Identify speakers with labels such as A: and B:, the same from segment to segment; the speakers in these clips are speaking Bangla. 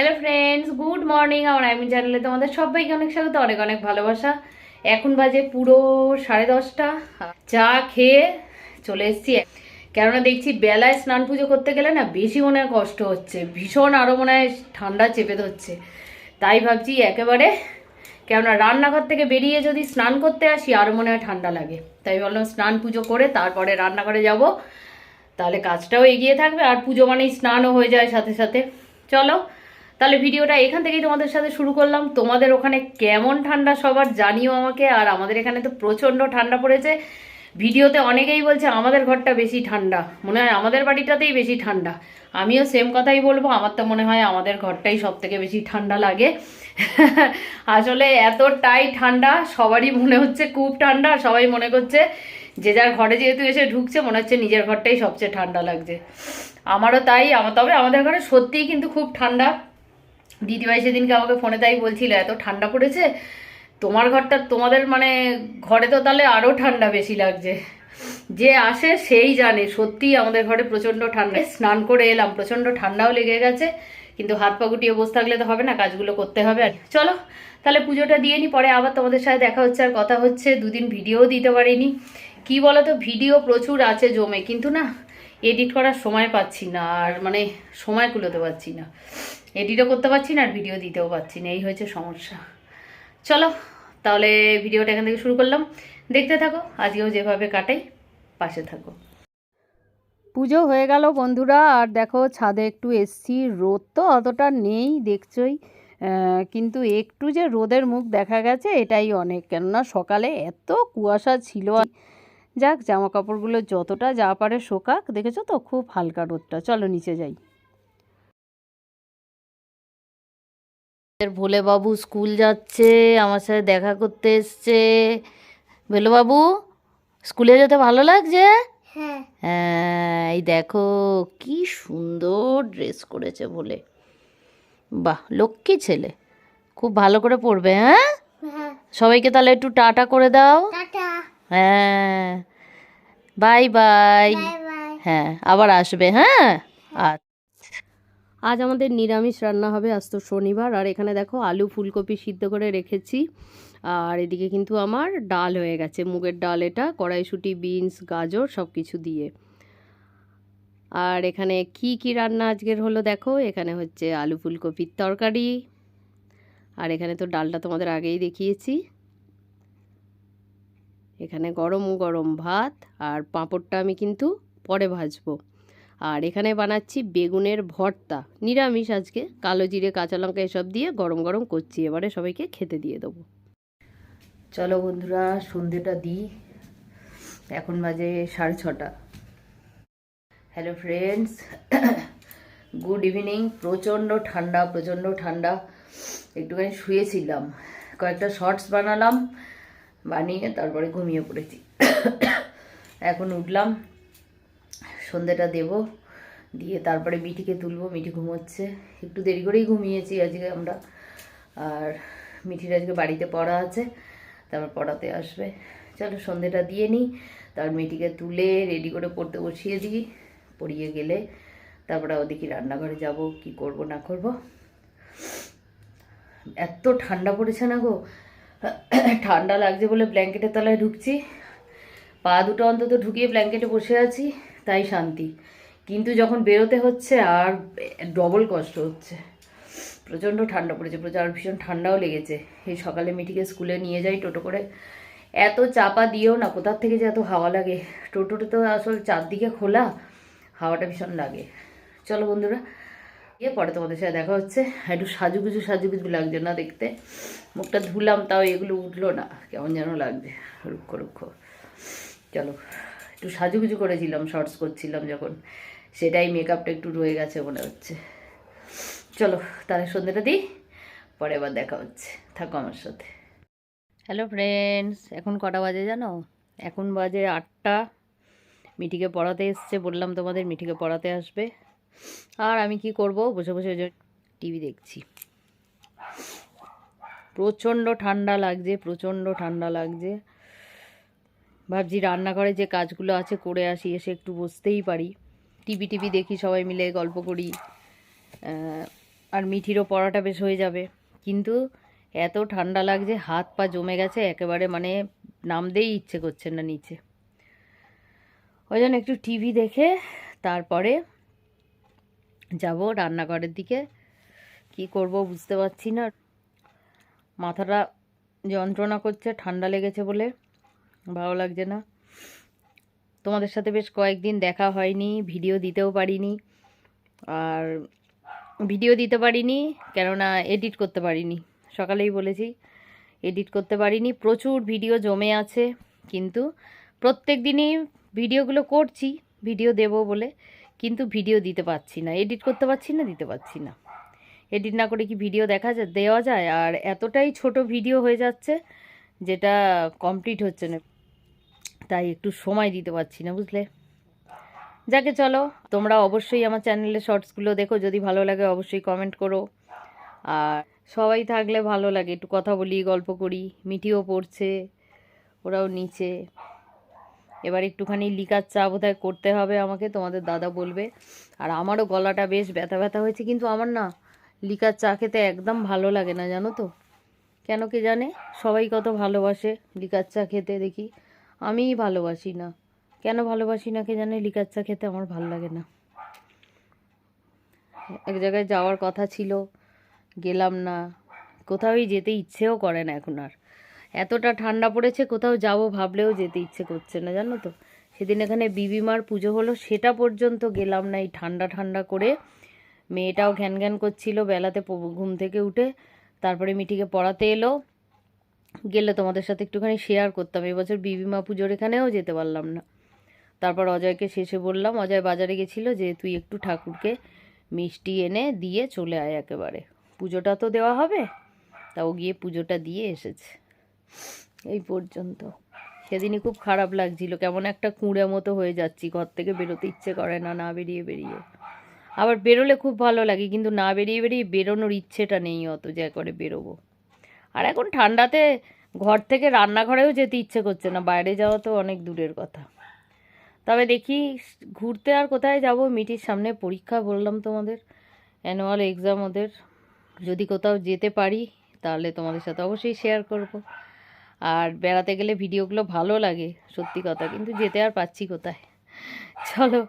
A: হ্যালো ফ্রেন্ডস গুড মর্নিং আমার আইমি চ্যানেলে তোমাদের সবাইকে অনেক স্বাগত, অনেক অনেক ভালোবাসা। এখন বাজে পুরো সাড়ে দশটা। চা খেয়ে চলে এসেছি। কেননা দেখছি বেলায় স্নান পুজো করতে গেলে না বেশি মনে হয় কষ্ট হচ্ছে। ভীষণ আরও মনে হয় ঠান্ডা চেপে ধরছে। তাই ভাবছি একেবারে কেননা রান্নাঘর থেকে বেরিয়ে যদি স্নান করতে আসি আরও মনে হয় ঠান্ডা লাগে। তাই বললাম স্নান পুজো করে তারপরে রান্নাঘরে যাব। তাহলে কাজটাও এগিয়ে থাকবে আর পুজো মানেই স্নানও হয়ে যায় সাথে সাথে। চলো তাহলে ভিডিওটা এখান থেকেই তোমাদের সাথে শুরু করলাম। তোমাদের ওখানে কেমন ঠান্ডা সবার জানিও আমাকে, আর আমাদের এখানে তো প্রচণ্ড ঠান্ডা পড়েছে। ভিডিওতে অনেকেই বলছে, আমাদের ঘরটা বেশি ঠান্ডা। মনে হয় আমাদের বাড়িটাতেই বেশি ঠান্ডা। আমিও সেম কথাই বলব, আমার তো মনে হয় আমাদের ঘরটাই সব থেকে বেশি ঠান্ডা লাগে। আসলে এতটাই ঠান্ডা, সবারই মনে হচ্ছে খুব ঠান্ডা সবাই মনে করছে যে যার ঘরে যেহেতু এসে ঢুকছে, মনে হচ্ছে নিজের ঘরটাই সবচেয়ে ঠান্ডা লাগছে। আমারও তাই, আমার তবে আমাদের ঘরে সত্যিই কিন্তু খুব ঠান্ডা। দিদিভাই সেদিনকে আমাকে ফোনে তাই বলছিল, এত ঠান্ডা পড়েছে? তোমার ঘরটা, তোমাদের মানে ঘরে তো তাহলে আরও ঠান্ডা বেশি লাগছে। যে আসে সেই জানে, সত্যিই আমাদের ঘরে প্রচণ্ড ঠান্ডা। স্নান করে এলাম, প্রচণ্ড ঠান্ডাও লেগে গেছে, কিন্তু হাত পা গুটিয়ে বসে থাকলে তো হবে না, কাজগুলো করতে হবে। আর চলো, তাহলে পুজোটা দিয়ে নি, পরে আবার তোমাদের সাথে দেখা হচ্ছে আর কথা হচ্ছে। দুদিন ভিডিও দিতে পারিনি। কি বলো তো ভিডিও প্রচুর আছে জমে, কিন্তু না এডিট করার সময় পাচ্ছি না, আর মানে সময় কুলোতে পারছি না। এডিটও করতে পারছি না, আর ভিডিও দিতেও পারছি না, এই হয়েছে সমস্যা। চলো, তাহলে ভিডিওটা এখান থেকে শুরু করলাম। দেখতে থাকো, আজকেও যেভাবে কাটাই, পাশে থাকো। পুজো হয়ে গেল বন্ধুরা, আর দেখো ছাদে একটু এসছি, রোদ তো অতটা নেই দেখছই। কিন্তু একটু যে রোদের মুখ দেখা গেছে, এটাই অনেক। কেননা সকালে এত কুয়াশা ছিল যাক জামা কাপড়গুলো যতটা যা পারে শোকাক দেখেছ তো? খুব হালকা রোদটা। চলো নিচে যাই। ভোলে বাবু স্কুল যাচ্ছে আমার সাথে দেখা করতে এসছে। ভোলে বাবু স্কুলে যেতে ভালো লাগছে?
B: হ্যাঁ।
A: হ্যাঁ এই দেখো কি সুন্দর ড্রেস করেছে বলে বাহ লক্ষ্মী ছেলে। খুব ভালো করে পড়বে হ্যাঁ?
B: হ্যাঁ।
A: সবাইকে তাহলে একটু টাটা করে দাও। হ্যাঁ। Bye bye. হ্যাঁ আবার আসবে হ্যাঁ? আচ্ছা। আজ আমাদের নিরামিষ রান্না হবে আজ তো শনিবার আর এখানে দেখো আলু ফুলকপি সিদ্ধ করে রেখেছি। আর এদিকে কিন্তু আমার ডাল হয়ে গেছে মুগের ডাল এটা কড়াইশুঁটি বিনস গাজর সব কিছু দিয়ে। আর এখানে কি কি রান্না আজকের হলো দেখো এখানে হচ্ছে আলু ফুলকপির তরকারি। আর এখানে তো ডালটা তোমাদের আগেই দেখিয়েছি। এখানে গরম গরম ভাত আর পাঁপড়টা আমি কিন্তু পরে ভাজবো। আর এখানে বানাচ্ছি বেগুনের ভর্তা। নিরামিষ আজকে। কালো জিরে, কাঁচা লঙ্কা এসব দিয়ে গরম গরম করছি। এবারে সবাইকে খেতে দিয়ে দেবো। চলো বন্ধুরা, সন্ধেটা দিই। এখন বাজে সাড়ে ছটা। হ্যালো ফ্রেন্ডস গুড ইভিনিং প্রচণ্ড ঠান্ডা প্রচণ্ড ঠান্ডা। একটুখানি শুয়েছিলাম। কয়েকটা শর্টস বানালাম। বানিয়ে তারপরে ঘুমিয়ে পড়েছি। এখন উঠলাম সন্ধেটা দেব, দিয়ে তারপরে মিঠিকে তুলবো, মিঠি ঘুমোচ্ছে। একটু দেরি করেই ঘুমিয়েছি আজকে আমরা। আর মিঠির আজকে বাড়িতে পড়া আছে, তারপর পড়াতে আসবে। চলো সন্ধেটা দিয়ে নিই, তারপর মিঠিকে তুলে রেডি করে পড়তে বসিয়ে দিই, পড়িয়ে গেলে তারপরে ওদিকে রান্নাঘরে যাব, কি করব না করব। এত ঠান্ডা পড়েছে না গো ঠান্ডা লাগছে বলে ব্ল্যাঙ্কেটের তলায় ঢুকছি। পা দুটো অন্তত ঢুকিয়ে ব্ল্যাঙ্কেটে বসে আছি, তাই শান্তি। কিন্তু যখন বেরোতে হচ্ছে, আর ডবল কষ্ট হচ্ছে। প্রচণ্ড ঠান্ডা পড়েছে প্রচুর আর ভীষণ ঠান্ডাও লেগেছে। এই সকালে মিঠিকে স্কুলে নিয়ে যাই টোটো করে। এত চাপা দিয়েও না, কোথার থেকে যে এত হাওয়া লাগে? টোটোটা তো আসলে চারদিকে খোলা, হাওয়াটা ভীষণ লাগে। চলো বন্ধুরা গিয়ে পরে তোমাদের সাথে দেখা হচ্ছে। একটু সাজুগুজু সাজুগুজু লাগছে না দেখতে। মুখটা ধুলাম, তাও এগুলো উঠল না। কেমন যেন লাগছে। রুক্ষ রুক্ষ। চলো, একটু সাজুগুজু করেছিলাম শর্টস করছিলাম যখন। সেটাই মেকআপটা একটু রয়ে গেছে মনে হচ্ছে। চলো, তাহলে সন্ধ্যেটা দিই। পরে আবার দেখা হচ্ছে। থাকো আমার সাথে। হ্যালো ফ্রেন্ডস এখন কটা বাজে জানো? এখন বাজে আটটা। মিঠিকে পড়াতে এসছে, বললাম তোমাদের মিঠিকে পড়াতে আসবে। আর আমি কি করব? বসে বসে টিভি দেখছি। প্রচণ্ড ঠান্ডা লাগছে, প্রচণ্ড ঠান্ডা লাগছে। ভাবছি রান্নাঘরে যে কাজগুলো আছে করে আসি, এসে একটু বসতেই পারি। টিভি টিভি দেখি, সবাই মিলে গল্প করি। আর মিঠিরও পড়াটা বেশ হয়ে যাবে। কিন্তু এত ঠান্ডা লাগছে, হাত পা জমে গেছে, একেবারে মানে নামতেই ইচ্ছে করছে না নিচে। ওই জন্য একটু টিভি দেখে, তারপরে যাব রান্নাঘরের দিকে। কি করব বুঝতে পারছি না। মাথাটা যন্ত্রণা করছে, ঠান্ডা লেগেছে বলে। ভালো লাগছে না। তোমাদের সাথে বেশ কয়েকদিন দেখা হয়নি, ভিডিও দিতেও পারিনি। আর ভিডিও দিতে পারিনি, কেননা এডিট করতে পারিনি। সকালেই বলেছি, এডিট করতে পারিনি। প্রচুর ভিডিও জমে আছে, কিন্তু প্রত্যেক দিনই ভিডিওগুলো করছি, ভিডিও দেব বলে। কিন্তু ভিডিও দিতে পারছি না। এডিট করতে পারছি না, দিতে পারছি না। এডিট না করে কি ভিডিও দেখা যায়, দেওয়া যায়? আর এতটাই ছোট ভিডিও হয়ে যাচ্ছে যেটা কমপ্লিট হচ্ছে না। তাই একটু সময় দিতে পারছি না, বুঝলে? যাকে চলো, তোমরা অবশ্যই আমার চ্যানেলে শর্টসগুলো দেখো। যদি ভালো লাগে অবশ্যই কমেন্ট করো। আর সবাই থাকলে ভালো লাগে। একটু কথা বলি, গল্প করি। মিটিও পড়ছে, ওরাও নিচে। এবার একটুখানি লিকার চা বোধহয় করতে হবে আমাকে, তোমাদের দাদা বলবে। আর আমারও গলাটা বেশ ব্যথা ব্যথা হয়েছে, কিন্তু আমার না লিকার চা খেতে একদম ভালো লাগে না, জানো তো? কেন কে জানে? সবাই কত ভালোবাসে লিকার চা খেতে, দেখি। আমিই ভালোবাসি না। কেন ভালোবাসি না কে জানে? লিকার চা খেতে আমার ভালো লাগে না। এক জায়গায় যাওয়ার কথা ছিল, গেলাম না। কোথাওই যেতে ইচ্ছেও করে না এখন আর। এতটা ঠান্ডা পড়েছে, কোথাও যাব ভাবলেও যেতে ইচ্ছে করছে না, জানো তো? সেদিন এখানে বিবিমার পুজো হলো, সেটা পর্যন্ত গেলাম না এই ঠান্ডা ঠান্ডা করে। মেয়েটাও ঘ্যান ঘ্যান করছিল, বেলাতে ঘুম থেকে উঠে তারপরে মিটিকে পড়াতে এলো। গেলে তোমাদের সাথে একটুখানি শেয়ার করতাম, এবছর বিবিমা পুজোর এখানেও যেতে পারলাম না। তারপর অজয়কে শেষে বললাম, অজয় বাজারে গেছিল যে তুই একটু ঠাকুরকে মিষ্টি এনে দিয়ে চলে আয় একেবারে। পুজোটা তো দেওয়া হবে তাও গিয়ে পুজোটা দিয়ে এসেছে। এই পর্যন্ত। সেদিনই খুব খারাপ লাগছিল, কেমন একটা কুঁড়ে মতো হয়ে যাচ্ছি, ঘর থেকে বেরোতে ইচ্ছে করে না না বেরিয়ে বেরিয়ে। আবার বেরোলে খুব ভালো লাগে, কিন্তু না বেরিয়ে বেরিয়ে বেরোনোর ইচ্ছেটা নেই অত, যে করে বেরোবো। আর এখন ঠান্ডাতে ঘর থেকে রান্নাঘরেও যেতে ইচ্ছে করছে না, বাইরে যাওয়া তো অনেক দূরের কথা। তবে দেখি, ঘুরতে আর কোথায় যাব, মিটির সামনে পরীক্ষা বললাম তোমাদের অ্যানুয়াল এক্সাম ওদের। যদি কোথাও যেতে পারি, তাহলে তোমাদের সাথে অবশ্যই শেয়ার করব। আর বেড়াতে গেলে ভিডিওগুলো ভালো লাগে, সত্যি কথা। কিন্তু যেতে আর পাচ্ছি কোথায়? চলো,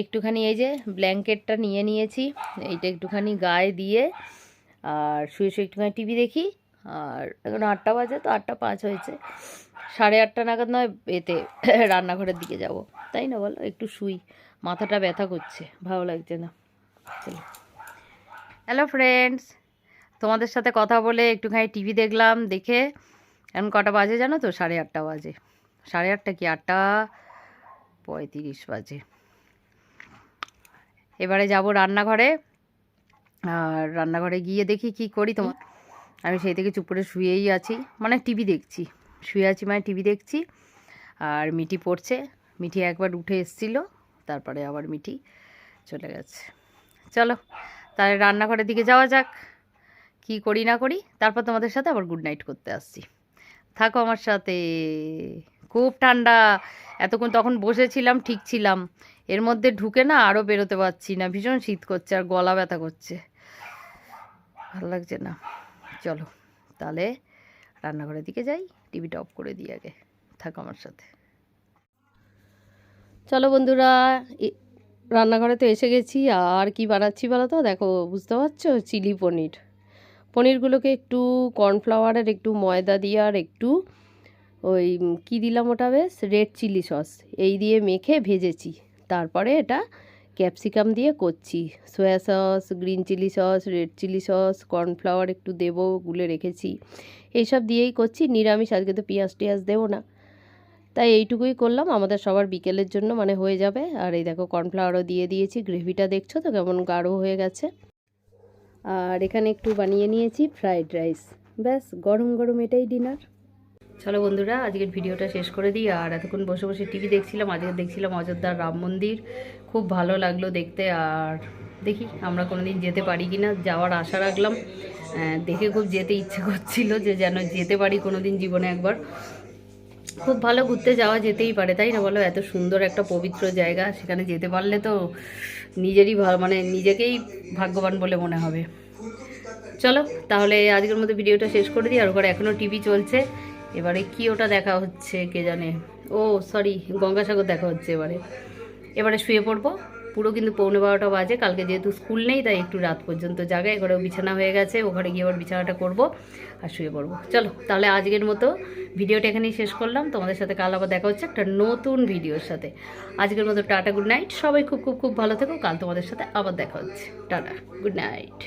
A: একটুখানি এই যে ব্ল্যাঙ্কেটটা নিয়ে নিয়েছি, এইটা একটুখানি গায়ে দিয়ে আর শুয়ে শুয়ে একটুখানি টিভি দেখি। আর এখন আটটা বাজে, তো আটটা পাঁচ হয়েছে। সাড়ে আটটা নাগাদ নয়, এতে রান্নাঘরের দিকে যাব। তাই না বলো? একটু শুই। মাথাটা ব্যথা করছে, ভালো লাগছে না। চলো। হ্যালো ফ্রেন্ডস তোমাদের সাথে কথা বলে একটুখানি টিভি দেখলাম, দেখে এখন কটা বাজে জানো তো? সাড়ে আটটা বাজে। সাড়ে আটটা কি? আটটা পঁয়ত্রিশ বাজে। এবারে যাব রান্নাঘরে। আর রান্নাঘরে গিয়ে দেখি কি করি তোমার আমি সেই থেকে চুপ করে শুয়েই আছি। মানে টিভি দেখছি। শুয়ে আছি মানে টিভি দেখছি। আর মিটি পড়ছে। মিঠি একবার উঠে এসছিল। তারপরে আবার মিঠি চলে গেছে। চলো, তাহলে রান্নাঘরের দিকে যাওয়া যাক। কি করি না করি, তারপর তোমাদের সাথে আবার গুড নাইট করতে আসছি। থাকো আমার সাথে। খুব ঠান্ডা। এতক্ষণ তখন বসেছিলাম, ঠিক ছিলাম। এর মধ্যে ঢুকে না আরও বেরোতে পারছি না। ভীষণ শীত করছে আর গলা ব্যথা করছে। ভালো লাগছে না। চলো, তাহলে রান্নাঘরের দিকে যাই। টিভিটা অফ করে দিই আগে। থাকো আমার সাথে। চলো বন্ধুরা রান্নাঘরে তো এসে গেছি। আর কি বানাচ্ছি বলো তো? দেখো, বুঝতে পারছ? চিলি পনির। পনিরগুলোকে একটু কর্নফ্লাওয়ারের, একটু ময়দা দিয়ে আর একটু ওই কি দিলাম ওটা বেশ? Red chilli sauce. এই দিয়ে মেখে ভেজেছি। তারপরে এটা ক্যাপসিকাম দিয়ে করছি। Soya sauce, green chilli sauce, red chilli sauce, cornflour একটু দেবো, গুলে রেখেছি। এইসব দিয়েই করছি। নিরামিষ, আজকে তো পেঁয়াজ টিয়াজ দেবো না। তাই এইটুকুই করলাম। আমাদের সবার বিকেলের জন্য মানে হয়ে যাবে। আর এই দেখো, কর্নফ্লাওয়ারও দিয়ে দিয়েছি। গ্রেভিটা দেখছ তো কেমন গাঢ় হয়ে গেছে। আর এখানে একটু বানিয়ে নিয়েছি ফ্রাইড রাইস। ব্যাস, গরম গরম এটাই ডিনার। চলো বন্ধুরা, আজকের ভিডিওটা শেষ করে দিই। আর এতক্ষণ বসে বসে টিভি দেখছিলাম, আজকে দেখছিলাম অযোধ্যার রাম মন্দির। খুব ভালো লাগল দেখতে, আর দেখি আমরা কোনো দিন যেতে পারি কি না যাওয়ার আশা রাখলাম। দেখে খুব যেতে ইচ্ছে করছিল যে যেন যেতে পারি কোনো দিন জীবনে একবার। খুব ভালো ঘুরতে যাওয়া যেতেই পারে, তাই না বলো? এত সুন্দর একটা পবিত্র জায়গা, সেখানে যেতে পারলে তো নিজেরই মানে নিজেকেই ভাগ্যবান বলে মনে হবে। চলো, তাহলে আজকের মতো ভিডিওটা শেষ করে দিই, আর ওখানে এখনও টিভি চলছে। এবারে কি ওটা দেখা হচ্ছে কে জানে? ও সরি গঙ্গাসাগর দেখা হচ্ছে এবারে। এবারে শুয়ে পড়ব। পুরো কিন্তু পৌনে বারোটা বাজে। কালকে যেহেতু স্কুল নেই, তাই একটু রাত পর্যন্ত জায়গায় এবারে বিছানা হয়ে গেছে, ওখানে গিয়ে আবার বিছানাটা করব আর শুয়ে পড়ব। চলো, তাহলে আজকের মতো ভিডিওটা এখানেই শেষ করলাম। তোমাদের সাথে কাল আবার দেখা হচ্ছে একটা নতুন ভিডিওর সাথে। আজকের মতো টাটা, গুড নাইট। সবাই খুব খুব খুব ভালো থেকো। কাল তোমাদের সাথে আবার দেখা হচ্ছে। Tata, good night.